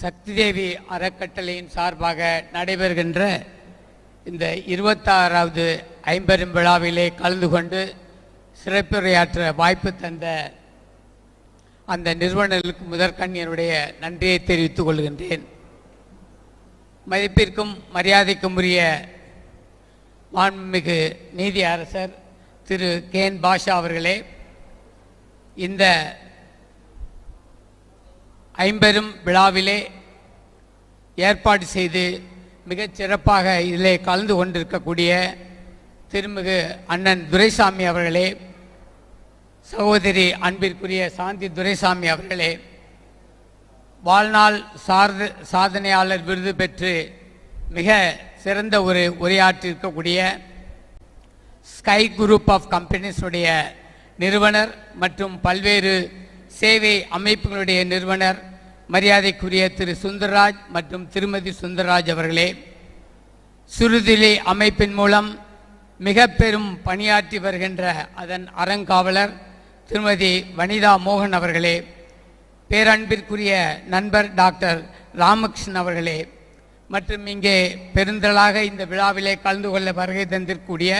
சக்தி தேவி அறக்கட்டளையின் சார்பாக நடைபெறுகின்ற இந்த இருபத்தாறாவது ஐம்பெரும் விழாவிலே கலந்து கொண்டு சிறப்புரையாற்ற வாய்ப்பு தந்த அந்த நிறுவனர்களுக்கு முதற்கண் என்னுடைய நன்றியை தெரிவித்துக் கொள்கின்றேன். மதிப்பிற்கும் மரியாதைக்கும் உரிய மாண்புமிகு நீதி அரசர் திரு கேன் பாஷா அவர்களே இந்த ஐம்பெரும் விழாவிலே ஏற்பாடு செய்து மிகச் சிறப்பாக இதிலே கலந்து கொண்டிருக்கக்கூடிய திருமிகு அண்ணன் துரைசாமி அவர்களே சகோதரி அன்பிற்குரிய சாந்தி துரைசாமி அவர்களே வாழ்நாள் சார்ந்த சாதனையாளர் விருது பெற்று மிக சிறந்த ஒரு உரையாற்றிருக்கக்கூடிய ஸ்கை குரூப் ஆஃப் கம்பெனிஸுடைய நிறுவனர் மற்றும் பல்வேறு சேவை அமைப்புகளுடைய நிறுவனர் மரியாதைக்குரிய திரு சுந்தர்ராஜ் மற்றும் திருமதி சுந்தர்ராஜ் அவர்களே சுருதிலி அமைப்பின் மூலம் மிக பெரும் பணியாற்றி வருகின்ற அதன் அறங்காவலர் திருமதி வனிதா மோகன் அவர்களே பேரன்பிற்குரிய நண்பர் டாக்டர் ராமகிருஷ்ணன் அவர்களே மற்றும் இங்கே பெருந்தளாக இந்த விழாவிலே கலந்து கொள்ள வருகை தந்திருக்கக்கூடிய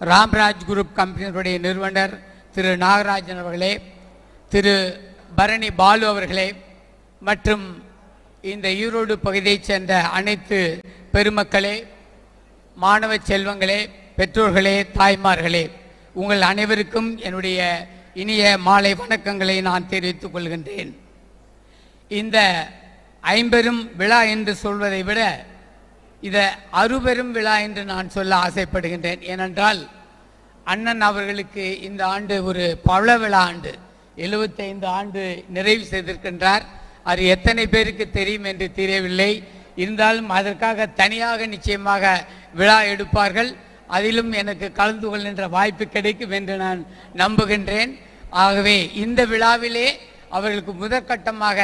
ராம்ராஜ் குரூப் கம்பெனியுடைய நிறுவனர் திரு நாகராஜன் அவர்களே திரு பரணி பாலு அவர்களே மற்றும் இந்த ஈரோடு பகுதியைச் சேர்ந்த அனைத்து பெருமக்களே மாணவ செல்வங்களே பெற்றோர்களே தாய்மார்களே உங்கள் அனைவருக்கும் என்னுடைய இனிய மாலை வணக்கங்களை நான் தெரிவித்துக் கொள்கின்றேன். இந்த ஐம்பெரும் விழா என்று சொல்வதை விட இதை அறுபெரும் விழா என்று நான் சொல்ல ஆசைப்படுகின்றேன். ஏனென்றால் அண்ணன் அவர்களுக்கு இந்த ஆண்டு ஒரு பவள விழா ஆண்டு. எழுபத்தைந்து ஆண்டு நிறைவு செய்திருக்கின்றார். அது எத்தனை பேருக்கு தெரியும் என்று தெரியவில்லை. இருந்தாலும் அதற்காக தனியாக நிச்சயமாக விழா எடுப்பார்கள். அதிலும் எனக்கு கலந்து கொள்கின்ற வாய்ப்பு கிடைக்கும் என்று நான் நம்புகின்றேன். ஆகவே இந்த விழாவிலே அவர்களுக்கு முதற்கட்டமாக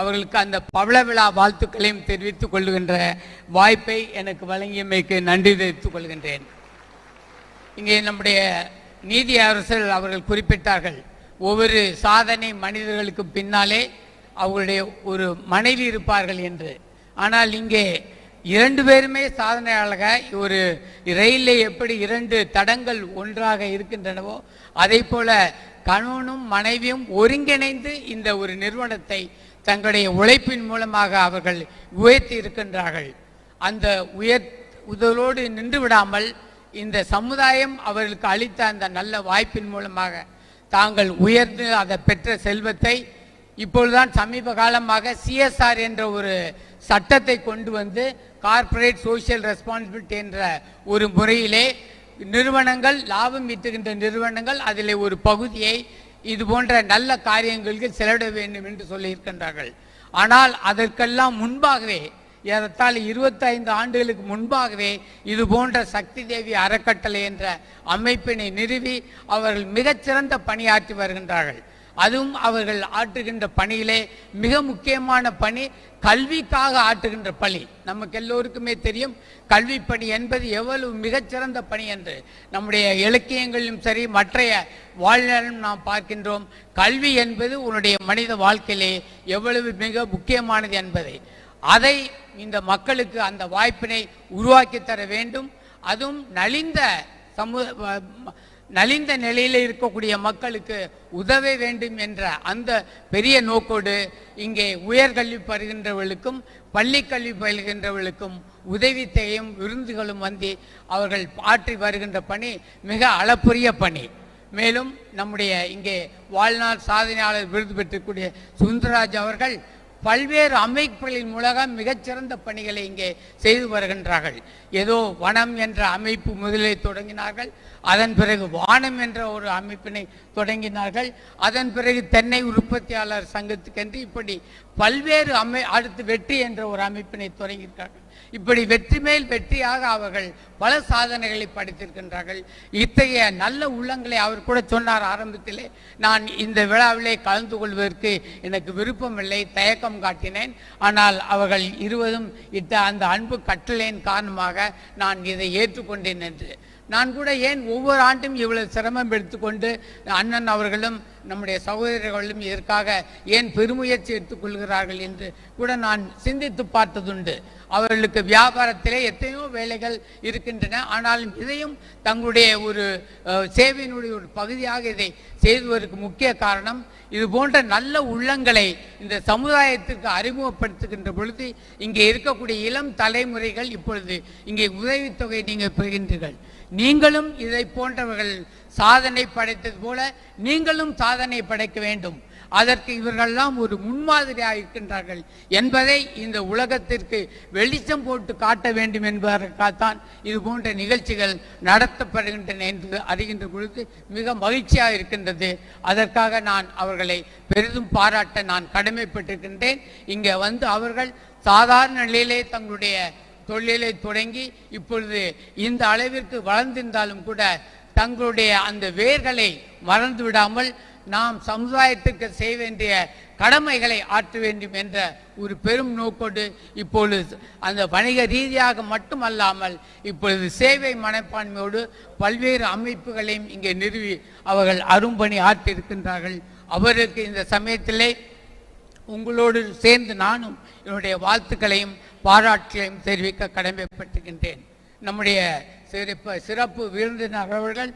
அவர்களுக்கு அந்த பவள விழா வாழ்த்துக்களையும் தெரிவித்துக் கொள்கின்ற வாய்ப்பை எனக்கு வழங்கியமைக்கு நன்றி தெரிவித்துக் கொள்கின்றேன். இங்கே நம்முடைய நீதி அரசர் அவர்கள் குறிப்பிட்டார்கள். ஒவ்வொரு சாதனை மனிதர்களுக்கு பின்னாலே அவர்களுடைய ஒரு மனைவி இருப்பார்கள் என்று. ஆனால் இங்கே இரண்டு பேருமே சாதனையாளர்கள் ஒரு ரயிலில் எப்படி இரண்டு தடங்கள் ஒன்றாக இருக்கின்றனவோ அதே போல கணவனும் மனைவியும் ஒருங்கிணைந்து இந்த ஒரு நிறுவனத்தை தங்களுடைய உழைப்பின் மூலமாக அவர்கள் உயர்த்தி இருக்கின்றார்கள். அந்த உயர் உதலோடு நின்று விடாமல் இந்த சமுதாயம் அவர்களுக்கு அளித்த அந்த நல்ல வாய்ப்பின் மூலமாக தாங்கள் உயர்ந்து அதை பெற்ற செல்வத்தை இப்பொழுதுதான் சமீப காலமாக சிஎஸ்ஆர் என்ற ஒரு சட்டத்தை கொண்டு வந்து கார்ப்பரேட் சோஷியல் ரெஸ்பான்சிபிலிட்டி என்ற ஒரு முறையிலே நிறுவனங்கள் லாபம் ஈட்டுகின்ற நிறுவனங்கள் அதில் ஒரு பகுதியை இது போன்ற நல்ல காரியங்களுக்கு செலவிட வேண்டும் என்று சொல்லியிருக்கின்றார்கள். ஆனால் அதற்கெல்லாம் முன்பாகவே ஏறத்தாழ் இருபத்தைந்து ஆண்டுகளுக்கு முன்பாகவே இது போன்ற சக்தி தேவி அறக்கட்டளை என்ற அமைப்பினை நிறுவி அவர்கள் மிகச்சிறந்த பணியாற்றி வருகின்றார்கள். அதுவும் அவர்கள் ஆற்றுகின்ற பணியிலே மிக முக்கியமான பணி கல்விக்காக ஆற்றுகின்ற பணி. நமக்கு எல்லோருக்குமே தெரியும் கல்வி பணி என்பது எவ்வளவு மிகச்சிறந்த பணி என்று. நம்முடைய இலக்கியங்களிலும் சரி மற்றைய வாழ்நாளும் நாம் பார்க்கின்றோம் கல்வி என்பது உன்னுடைய மனித வாழ்க்கையிலே எவ்வளவு மிக முக்கியமானது என்பதை. அதை இந்த மக்களுக்கு அந்த வாய்ப்பினை உருவாக்கி தர வேண்டும். அதுவும் நலிந்த சமூக நலிந்த நிலையில் இருக்கக்கூடிய மக்களுக்கு உதவ வேண்டும் என்ற அந்த பெரிய நோக்கோடு இங்கே உயர்கல்வி பருகின்றவர்களுக்கும் பள்ளி கல்வி உதவி உதவித்தையும் விருந்துகளும் வந்து அவர்கள் ஆற்றி வருகின்ற பணி மிக அளப்புரிய பணி. மேலும் நம்முடைய இங்கே வாழ்நாள் சாதனையாளர் விருது பெற்றக்கூடிய சுந்தரராஜ் அவர்கள் பல்வேறு அமைப்புகளின் மூலம் மிகச்சிறந்த பணிகளை இங்கே செய்து வருகின்றார்கள். ஏதோ வனம் என்ற அமைப்பு முதலில் தொடங்கினார்கள். அதன் பிறகு வானம் என்ற ஒரு அமைப்பினை தொடங்கினார்கள். அதன் பிறகு தென்னை உற்பத்தியாளர் சங்கத்துக்கென்று இப்படி பல்வேறு அமை அடுத்து வெற்றி என்ற ஒரு அமைப்பினை தொடங்கியிருக்கார்கள். இப்படி வெற்றி மேல் வெற்றியாக அவர்கள் பல சாதனைகளை படைத்திருக்கின்றார்கள். இத்தகைய நல்ல உள்ளங்களை அவர் கூட சொன்னார் ஆரம்பத்திலே. நான் இந்த விழாவிலே கலந்து கொள்வதற்கு எனக்கு விருப்பமில்லை தயக்கம் காட்டினேன். ஆனால் அவர்கள் இருவரும் இட்ட அந்த அன்பு கட்டளையின் காரணமாக நான் இதை ஏற்றுக்கொண்டேன் என்று. நான் கூட ஏன் ஒவ்வொரு ஆண்டும் இவ்வளவு சிரமம் எடுத்துக்கொண்டு அண்ணன் அவர்களும் நம்முடைய சகோதரர்களும் இதற்காக ஏன் பெருமுயற்சி எடுத்துக்கொள்கிறார்கள் என்று கூட நான் சிந்தித்து பார்த்ததுண்டு. அவர்களுக்கு வியாபாரத்திலே எத்தனையோ வேலைகள் இருக்கின்றன. ஆனாலும் இதையும் தங்களுடைய ஒரு சேவையினுடைய ஒரு பகுதியாக இதை செய்துவதற்கு முக்கிய காரணம் இது போன்ற நல்ல உள்ளங்களை இந்த சமுதாயத்திற்கு அறிமுகப்படுத்துகின்ற பொழுது இங்கே இருக்கக்கூடிய இளம் தலைமுறைகள் இப்பொழுது இங்கே உதவித்தொகை நீங்கள் பெறுகின்றீர்கள். நீங்களும் இதை போன்றவர்கள் சாதனை படைத்தது போல நீங்களும் சாதனை படைக்க வேண்டும். அதற்கு இவர்கள்லாம் ஒரு முன்மாதிரியாக இருக்கின்றார்கள் என்பதை இந்த உலகத்திற்கு வெளிச்சம் போட்டு காட்ட வேண்டும் என்பதற்காகத்தான் இது போன்ற நிகழ்ச்சிகள் நடத்தப்படுகின்றன என்று அறிகின்ற பொழுது மிக மகிழ்ச்சியாக இருக்கின்றது. அதற்காக நான் அவர்களை பெரிதும் பாராட்ட நான் கடமைப்பட்டிருக்கின்றேன். இங்கே வந்து அவர்கள் சாதாரண நிலையிலே தங்களுடைய தொழிலை தொடங்கி இப்பொழுது இந்த அளவிற்கு வளர்ந்திருந்தாலும் கூட தங்களுடைய அந்த வேர்களை மறந்து விடாமல் நாம் சமுதாயத்திற்கு செய்ய வேண்டிய கடமைகளை ஆற்ற வேண்டும் என்ற ஒரு பெரும் நோக்கோடு இப்பொழுது அந்த வணிக ரீதியாக மட்டுமல்லாமல் இப்பொழுது சேவை மனப்பான்மையோடு பல்வேறு அமைப்புகளையும் இங்கே நிறுவி அவர்கள் அரும்பணி ஆற்றியிருக்கின்றார்கள். அவருக்கு இந்த சமயத்திலே உங்களோடு சேர்ந்து நானும் என்னுடைய வாழ்த்துக்களையும் பாராட்டுகளையும் தெரிவிக்க கடமைப்பட்டுகின்றேன் நம்முடைய சிறப்பு சிறப்பு விருந்தினர் அவர்கள்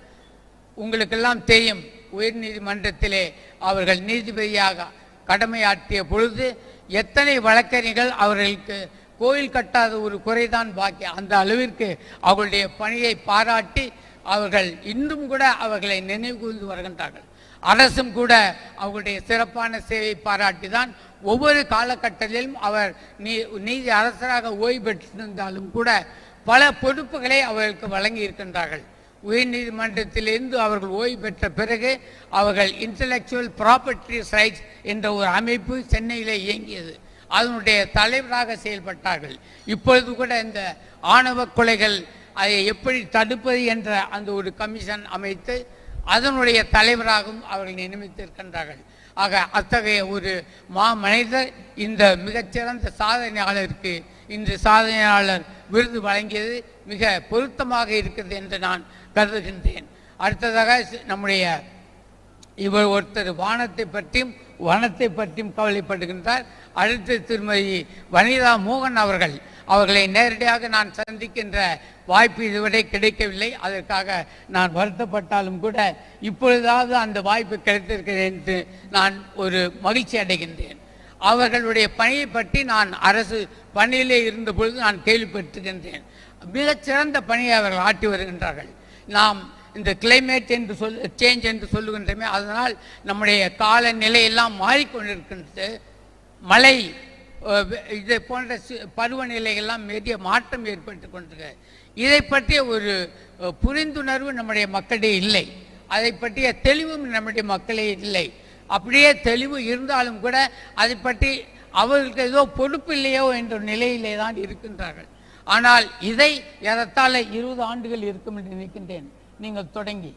உங்களுக்கெல்லாம் தெரியும் உயர்நீதிமன்றத்திலே அவர்கள் நீதிபதியாக கடமையாற்றிய பொழுது எத்தனை வழக்கறிஞர்கள் அவர்களுக்கு கோயில் கட்டாத ஒரு குறைதான் பாக்கி அந்த அளவிற்கு அவர்களுடைய பணியை பாராட்டி அவர்கள் இன்றும் கூட அவர்களை நினைவு கூர்ந்து வருகின்றார்கள். அரசும் கூட அவர்களுடைய சிறப்பான சேவை பாராட்டி தான் ஒவ்வொரு காலகட்டத்திலும் அவர் நீ நீதி அரசராக ஓய்வு பெற்றிருந்தாலும் கூட பல பொறுப்புகளை அவர்களுக்கு வழங்கி இருக்கின்றார்கள் உயர்நீதிமன்றத்திலிருந்து அவர்கள் ஓய்வு பெற்ற பிறகு அவர்கள் இன்டலெக்சுவல் ப்ராப்பர்ட்டி ரைட்ஸ் என்ற ஒரு அமைப்பு சென்னையிலே இயங்கியது. அதனுடைய தலைவராக செயல்பட்டார்கள். இப்பொழுது கூட இந்த ஆணவ கொலைகள் அதை எப்படி தடுப்பது என்ற அந்த ஒரு கமிஷன் அமைத்து அதனுடைய தலைவராகவும் அவர்கள் நியமித்திருக்கின்றார்கள். ஆக அத்தகைய ஒரு மா மனிதர் இந்த மிகச்சிறந்த சாதனையாளருக்கு இன்று சாதனையாளர் விருது வழங்கியது மிக பொருத்தமாக இருக்கிறது என்று நான் கருதுகின்றேன். அடுத்ததாக நம்முடைய இவர் ஒருத்தர் வானத்தை பற்றியும் வனத்தை பற்றியும் கவலைப்படுகின்றார். அடுத்து திருமதி வனிதா மோகன் அவர்கள் அவர்களை நேரடியாக நான் சந்திக்கின்ற வாய்ப்பு இதுவரை கிடைக்கவில்லை. அதற்காக நான் வருத்தப்பட்டாலும் கூட இப்பொழுதாவது அந்த வாய்ப்பு கிடைத்திருக்கிறேன் என்று நான் ஒரு மகிழ்ச்சி அடைகின்றேன். அவர்களுடைய பணியை பற்றி நான் அரசு பணியிலே இருந்த பொழுது நான் கேள்விப்பட்டிருக்கின்றேன். மிகச்சிறந்த பணியை அவர்கள் ஆட்டி வருகின்றார்கள். நாம் இந்த கிளைமேட் என்று சொல் சேஞ்ச் என்று சொல்லுகின்றமே அதனால் நம்முடைய காலநிலை எல்லாம் மாறிக்கொண்டிருக்கின்றது. மழை இதை போன்ற பருவநிலைகள்லாம் பெரிய மாற்றம் ஏற்பட்டு கொண்டிருக்கு. இதை பற்றிய ஒரு புரிந்துணர்வு நம்முடைய மக்களிடையே இல்லை. அதை பற்றிய தெளிவும் நம்முடைய மக்களே இல்லை. அப்படியே தெளிவு இருந்தாலும் கூட அதை பற்றி அவர்களுக்கு ஏதோ பொறுப்பு இல்லையோ என்ற நிலையிலே தான் இருக்கின்றார்கள். ஆனால் இதை ஏறத்தாழ இருபது ஆண்டுகள் இருக்கும் என்று நினைக்கின்றேன். நீங்கள் தொடங்கி.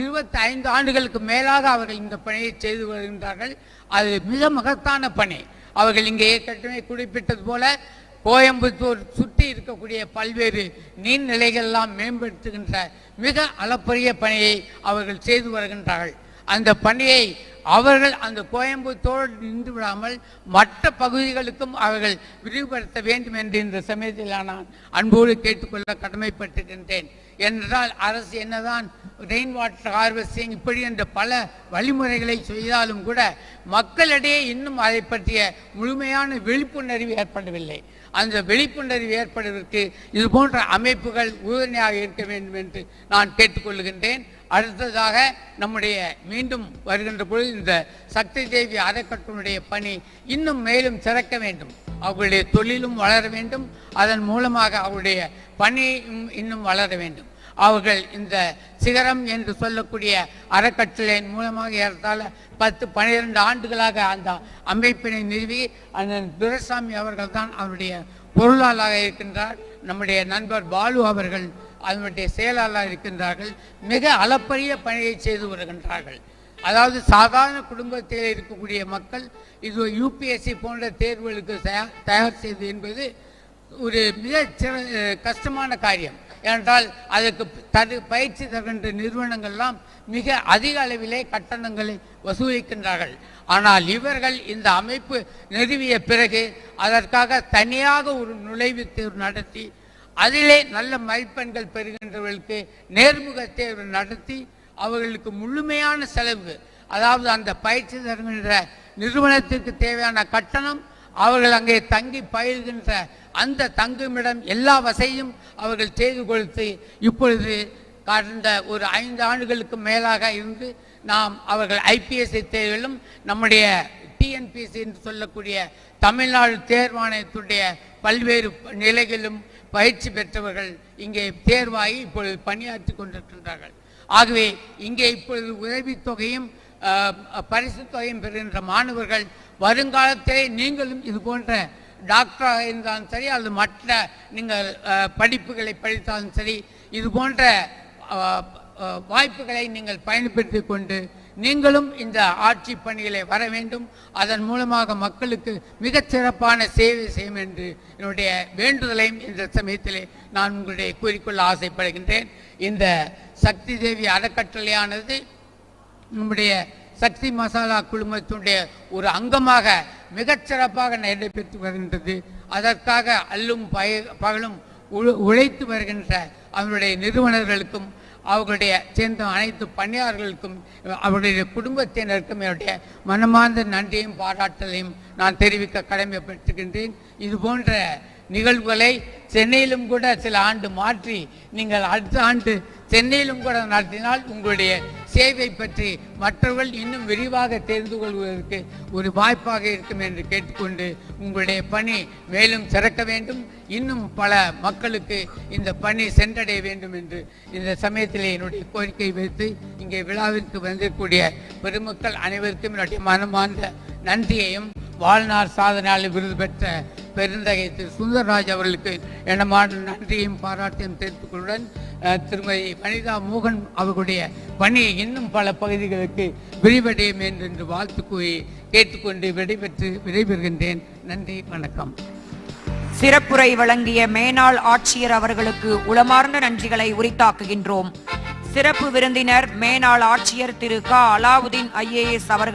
இருபத்தி ஐந்து ஆண்டுகளுக்கு மேலாக அவர்கள் இந்த பணியை செய்து வருகின்றார்கள். அது மிக மகத்தான பணி. அவர்கள் இங்கே ஏற்கனவே குறிப்பிட்டது போல கோயம்புத்தூர் சுற்றி இருக்கக்கூடிய பல்வேறு நீர்நிலைகள்லாம் மேம்படுத்துகின்ற மிக அளப்பரிய பணியை அவர்கள் செய்து வருகின்றார்கள். அந்த பணியை அவர்கள் அந்த கோயம்புத்தூர் நின்று விடாமல் மற்ற பகுதிகளுக்கும் அவர்கள் விரிவுபடுத்த வேண்டும் என்று இந்த சமயத்தில் நான் அன்போடு கேட்டுக்கொள்ள கடமைப்பட்டிருக்கின்றேன். என்றால் அரசு என்னதான் ரெயின் வாட்டர் ஹார்வெஸ்டிங் இப்படி என்ற பல வழிமுறைகளை செய்தாலும் கூட மக்களிடையே இன்னும் அதை பற்றிய முழுமையான விழிப்புணர்வு ஏற்படவில்லை. அந்த விழிப்புணர்வு ஏற்படுவதற்கு இது போன்ற அமைப்புகள் உறுதுணையாக இருக்க வேண்டும் என்று நான் கேட்டுக்கொள்கின்றேன். அடுத்ததாக நம்முடைய மீண்டும் வருகின்ற பொழுது இந்த சக்தி தேவி அறக்கட்டளுடைய பணி இன்னும் மேலும் சிறக்க வேண்டும். அவர்களுடைய தொழிலும் வளர வேண்டும். அதன் மூலமாக அவருடைய பணியும் இன்னும் வளர வேண்டும். அவர்கள் இந்த சிகரம் என்று சொல்லக்கூடிய அறக்கட்டளையின் மூலமாக ஏறத்தாழ பத்து பன்னிரண்டு ஆண்டுகளாக அந்த அமைப்பினை நிறுவி அந்த துரசாமி அவர்கள் தான் அவருடைய பொருளாளராக இருக்கின்றார். நம்முடைய நண்பர் பாலு அவர்கள் அதனுடைய செயலாளர் இருக்கின்றார்கள். மிக அளப்பரிய பணியை செய்து வருகின்றார்கள். அதாவது சாதாரண குடும்பத்தில் இருக்கக்கூடிய மக்கள் இது யூபிஎஸ்சி போன்ற தேர்வுகளுக்கு தயார் தயார் செய்து என்பது ஒரு மிக சிற- கஷ்டமான காரியம். ஏனென்றால் அதற்கு தரு பயிற்சி தருகின்ற நிறுவனங்கள்லாம் மிக அதிக அளவிலே கட்டணங்களை வசூலிக்கின்றார்கள். ஆனால் இவர்கள் இந்த அமைப்பு நிறுவிய பிறகு அதற்காக தனியாக ஒரு நுழைவுத் தேர்வு நடத்தி அதிலே நல்ல மதிப்பெண்கள் பெறுகின்றவர்களுக்கு நேர்முக தேர்வு நடத்தி அவர்களுக்கு முழுமையான செலவு. அதாவது அந்த பயிற்சி தருகின்ற நிறுவனத்திற்கு தேவையான கட்டணம் அவர்கள் அங்கே தங்கி பயில்கின்ற அந்த தங்குமிடம் எல்லா வசையும் அவர்கள் செய்து கொடுத்து இப்பொழுது கடந்த ஒரு ஐந்து ஆண்டுகளுக்கு மேலாக இருந்து நாம் அவர்கள் ஐபிஎஸ்சி தேர்விலும் நம்முடைய டிஎன்பிஎஸ்சி என்று சொல்லக்கூடிய தமிழ்நாடு தேர்வாணையத்துடைய பல்வேறு நிலைகளிலும் பயிற்சி பெற்றவர்கள் இங்கே தேர்வாகி இப்பொழுது பணியாற்றி கொண்டிருக்கின்றார்கள். ஆகவே இங்கே இப்பொழுது உதவித்தொகையும் பரிசு தொகையும் பெறுகின்ற மாணவர்கள் வருங்காலத்திலே நீங்களும் இது போன்ற டாக்டராக இருந்தாலும் சரி அல்லது மற்ற நீங்கள் படிப்புகளை படித்தாலும் சரி இது போன்ற வாய்ப்புகளை நீங்கள் பயன்படுத்தி கொண்டு நீங்களும் இந்த ஆட்சி பணிகளை வர வேண்டும். அதன் மூலமாக மக்களுக்கு மிகச் சிறப்பான சேவை செய்யும் என்று என்னுடைய வேண்டுதலையும் இந்த சமயத்திலே நான் உங்களுடைய கூறிக்கொள்ள ஆசைப்படுகின்றேன். இந்த சக்தி தேவி அறக்கட்டளையானது நம்முடைய சக்தி மசாலா குழுமத்தினுடைய ஒரு அங்கமாக மிகச்சிறப்பாக நடைபெற்று வருகின்றது. அதற்காக அல்லும் பய பகலும் உழ- உழைத்து வருகின்ற அவருடைய நிறுவனர்களுக்கும் அவர்களுடைய சேர்ந்த அனைத்து பணியாளர்களுக்கும் அவருடைய குடும்பத்தினருக்கும் என்னுடைய மனமார்ந்த நன்றியும் பாராட்டலையும் நான் தெரிவிக்க கடமைப்பட்டிருக்கின்றேன் இது போன்ற நிகழ்வுகளை சென்னையிலும் கூட சில ஆண்டு மாற்றி நீங்கள் அடுத்த ஆண்டு சென்னையிலும் கூட நடத்தினால் உங்களுடைய சேவை பற்றி மற்றவர்கள் இன்னும் விரிவாக தெரிந்து கொள்வதற்கு ஒரு வாய்ப்பாக இருக்கும் என்று கேட்டுக்கொண்டு உங்களுடைய பணி மேலும் சிறக்க வேண்டும். இன்னும் பல மக்களுக்கு இந்த பணி சென்றடைய வேண்டும் என்று இந்த சமயத்தில் என்னுடைய கோரிக்கை வைத்து இங்கே விழாவிற்கு வந்திருக்கக்கூடிய பெருமக்கள் அனைவருக்கும் என்னுடைய மனமார்ந்த நன்றியையும் வாழ்நாள் சாதனையாளர் விருது பெற்ற பெருந்தகை திரு சுந்தரராஜ் அவர்களுக்கு எனமான நன்றியும் பாராட்டியும் தெரிவித்துக்கொள்ளுடன் திருமதி வனிதா மோகன் அவர்களுடைய பணியை இன்னும் பல பகுதிகளுக்கு விரிவடையும் என்று வாழ்த்து கூறி கேட்டுக்கொண்டு விடைபெற்று விடைபெறுகின்றேன். நன்றி வணக்கம். சிறப்புரை வழங்கிய மேனாள் ஆட்சியர் அவர்களுக்கு உளமார்ந்த நன்றிகளை உரித்தாக்குகின்றோம். சிறப்பு விருந்தினர் மேனாள் ஆட்சியர் திரு க. அலாவுதீன் ஐஏஎஸ் அவர்கள்